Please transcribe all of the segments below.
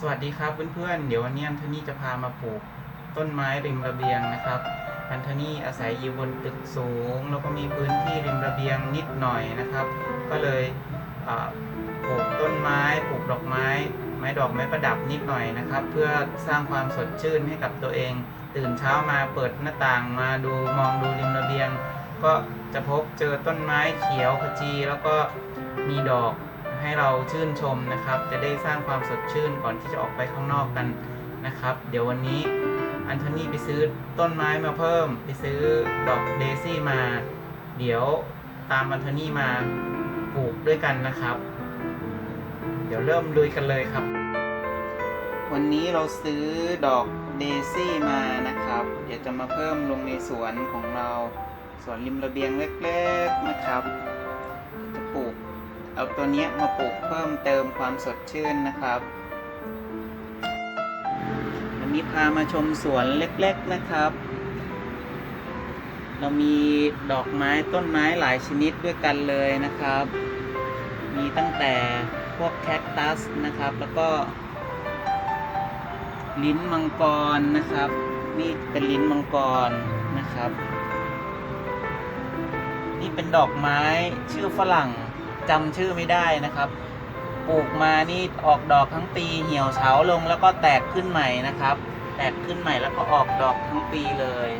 สวัสดีครับเพื่อนๆ เดี๋ยววันนี้อันโทนี่จะพามาปลูกต้นไม้ริมระเบียงนะครับ อันโทนี่อาศัยอยู่บนตึกสูง แล้วก็มีพื้นที่ริมระเบียงนิดหน่อยนะครับ ก็เลยปลูกต้นไม้ปลูกดอกไม้ ไม้ดอกไม้ประดับนิดหน่อยนะครับ เพื่อสร้างความสดชื่นให้กับตัวเอง ตื่นเช้ามาเปิดหน้าต่างมาดูมองดูริมระเบียง ก็จะพบเจอต้นไม้เขียวขจีแล้วก็มีดอก ให้เราชื่นชมนะครับ จะได้สร้างความสดชื่นก่อนที่จะออกไปข้างนอกกันนะครับ เดี๋ยววันนี้อันโทนี่ไปซื้อต้นไม้มาเพิ่ม ไปซื้อดอกเดซี่มา เดี๋ยวตามอันโทนี่มาปลูกด้วยกันนะครับ เดี๋ยวเริ่มลุยกันเลยครับ วันนี้เราซื้อดอกเดซี่มานะครับ เดี๋ยวจะมาเพิ่มลงในสวนของเราสวนริมระเบียงเล็ก ๆนะครับ เอาตัวนี้มาปลูกเพิ่มเติมความสดชื่นนะครับวันนี้พามาชมสวนเล็กๆนะครับ เรามีดอกไม้ต้นไม้หลายชนิดด้วยกันเลยนะครับ มีตั้งแต่พวกแคคตัสนะครับ แล้วก็ ลิ้นมังกรนะครับ นี่เป็นลิ้นมังกรนะครับ นี่เป็นดอกไม้ชื่อฝรั่ง จำชื่อไม่ได้นะครับปลูกมานี่ออกดอกทั้งปีเหี่ยวเฉาลงแล้วก็แตกขึ้นใหม่นะครับ แตกขึ้นใหม่แล้วก็ออกดอกทั้งปีเลย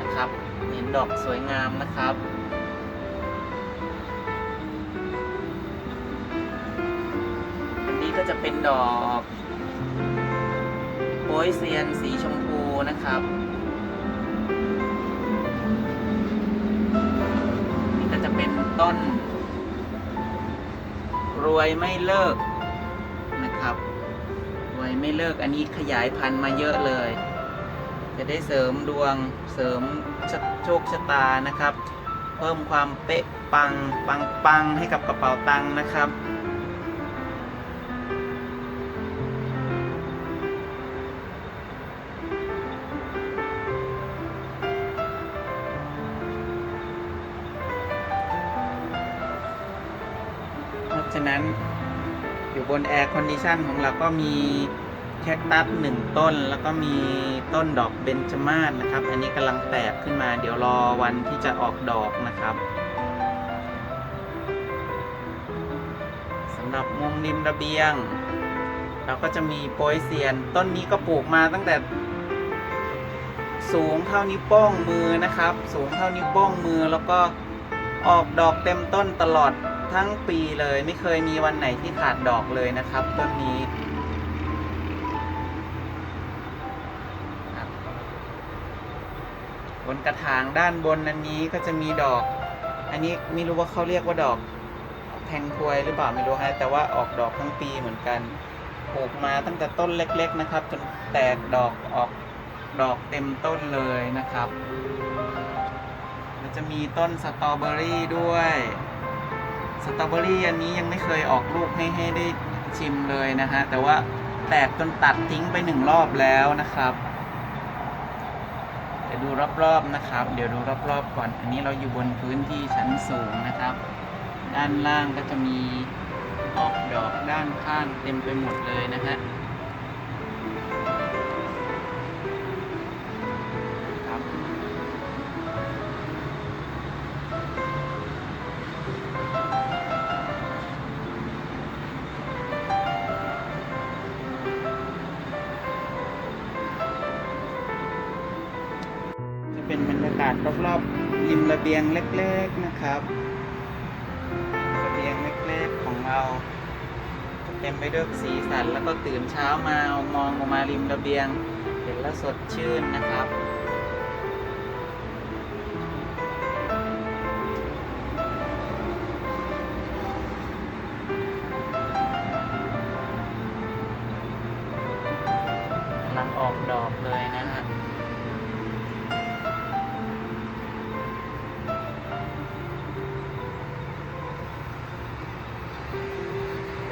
นะครับเห็นดอกสวยงามนะครับอันนี้ก็จะเป็นดอกโปยเซียนสีชมพูนะครับ ต้น รวยไม่เลิกนะครับ รวยไม่เลิกอันนี้ขยายพันธุ์มาเยอะเลย จะได้เสริมดวงเสริมโชคชะตานะครับ เพิ่มความเป๊ะปังปังปังให้กับกระเป๋าตังค์นะครับ นแอร์คอนดิชันของเราก็มีแคคตัสหนึ่งต้น แล้วก็มีต้นดอกเบญจมาศนะครับ อันนี้กำลังแตกขึ้นมาเดี๋ยวรอวันที่จะออกดอกนะครับสำหรับมุมริมระเบียง เราก็จะมีโปยเซียน ต้นนี้ก็ปลูกมาตั้งแต่สูงเท่านิ้วโป้งมือนะครับ สูงเท่านิ้วโป้งมือแล้วก็ออกดอกเต็มต้นตลอด ทั้งปีเลยไม่เคยมีวันไหนที่ขาดดอกเลยนะครับ ต้นนี้บนกระถางด้านบนอันนี้ก็จะมีดอก อันนี้ไม่รู้ว่าเขาเรียกว่าดอกแทงพวยหรือเปล่าไม่รู้ฮะแต่ว่าออกดอกทั้งปีเหมือนกันปลูกมาตั้งแต่ต้นเล็ก ๆนะครับ จนแตกดอกออกดอกเต็มต้นเลยนะครับ มันจะมีต้นสตรอเบอรี่ด้วย สตรอเบอรี่อันนี้ยังไม่เคยออกลูกให้ให้ได้ชิมเลยนะฮะ แต่ว่าแตกจนตัดทิ้งไปหนึ่งรอบแล้วนะครับเดี๋ยวดูรอบๆนะครับ เดี๋ยวดูรอบๆก่อน อันนี้เราอยู่บนพื้นที่ชั้นสูงนะครับ ด้านล่างก็จะมีออกดอกด้านข้างเต็มไปหมดเลยนะฮะาศรอบๆริมระเบียงเล็กๆนะครับระเบียงเล็กๆของเราเต็มไปด้วยสีสันแล้วก็ตื่นเช้ามามองออกมาริมระเบียง เห็นแล้วสดชื่นนะครับ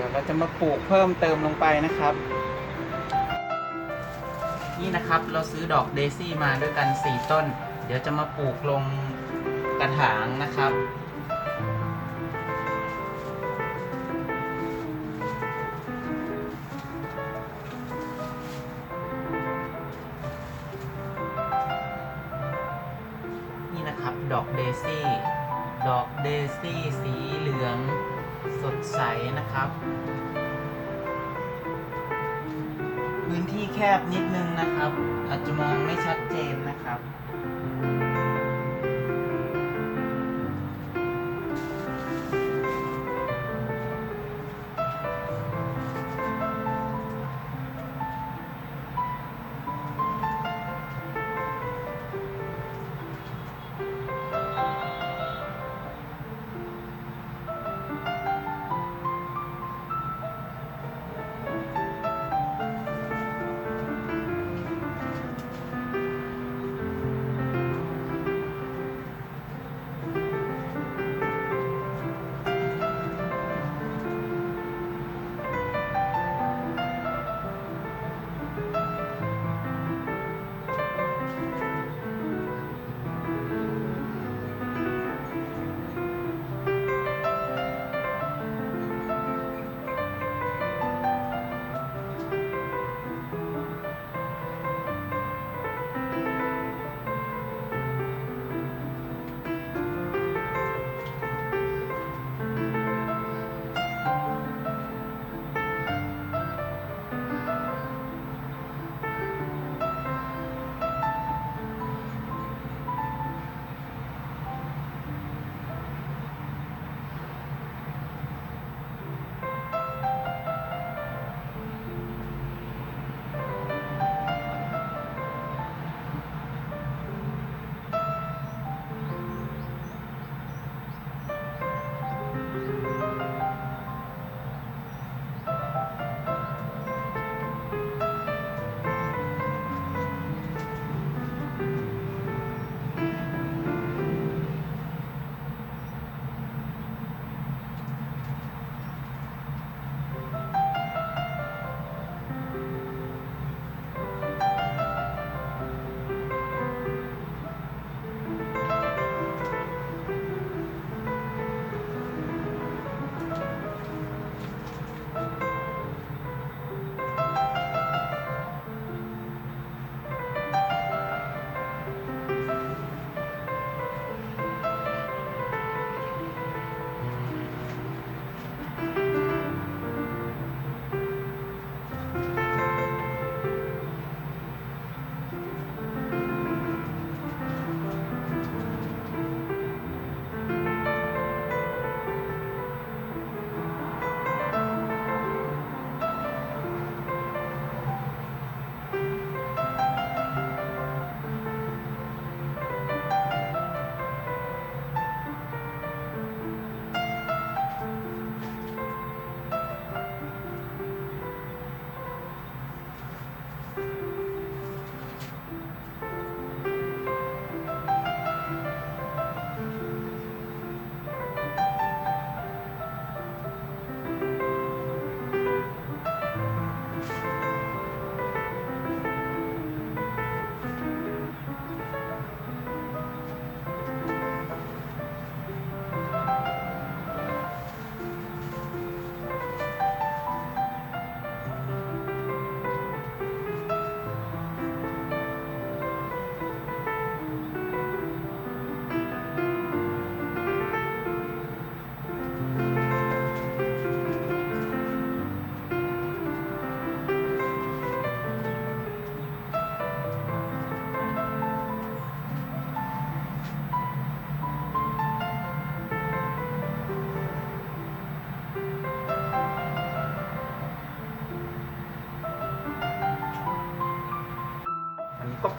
ี๋ยวเราจะมาปลูกเพิ่มเติมลงไปนะครับ นี่นะครับเราซื้อดอกเดซี่มาด้วยกัน 4 ต้น เดี๋ยวจะมาปลูกลงกระถางนะครับนี่นะครับดอกเดซี่ ดอกเดซี่สีเหลือง สดใสนะครับ พื้นที่แคบนิดนึงนะครับ อาจจะมองไม่ชัดเจนนะครับ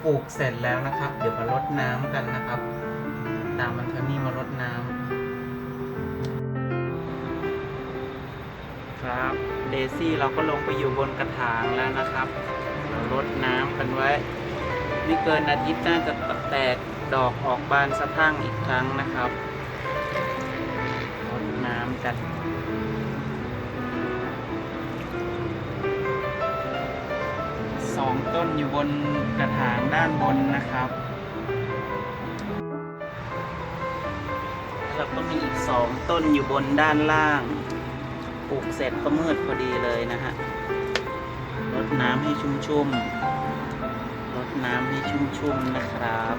ลูกเสร็จแล้วนะครับ เดี๋ยวมารดน้ำกันนะครับ ตามมันเทนี่มารดน้ำครับเดซี่เราก็ลงไปอยู่บนกระถางแล้วนะครับเรารดน้ำกันไว้ไม่เกินอาทิตย์น่าจะแตกดอกออกบานสะพั่งอีกครั้งนะครับรดน้ำกัน องต้นอยู่บนกระถางด้านบนนะครับแล้วก็มีอีกสองต้นอยู่บนด้านล่าง ปลูกเสร็จก็มืดพอดีเลยนะฮะรดน้ำให้ชุ่มๆรดน้ำให้ชุ่มๆนะครับ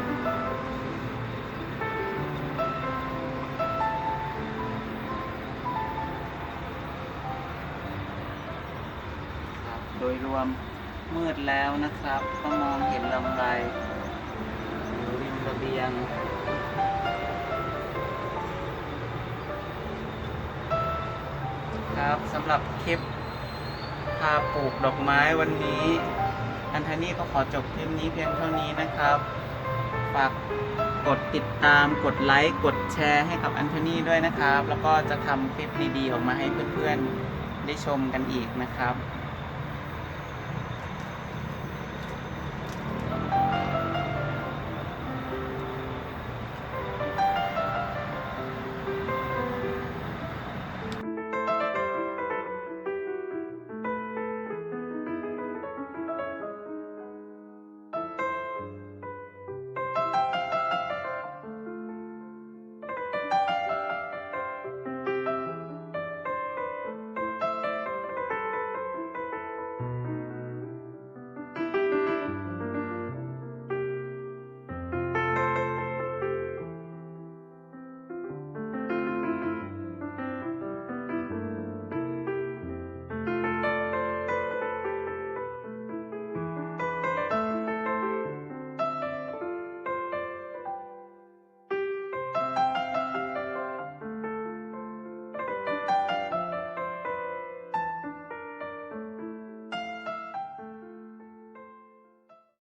โดยรวม มืดแล้วนะครับก็มองเห็นลำไรอยู่ริมระเบียงครับสำหรับคลิปพาปลูกดอกไม้วันนี้ อันทนี่ก็ขอจบคลิปนี้เพียงเท่านี้นะครับ ฝากกดติดตามกดไลค์กดแชร์ให้กับอันโทนี่ด้วยนะครับ แล้วก็จะทำคลิปดีๆ ออกมาให้เพื่อนๆ ได้ชมกันอีกนะครับ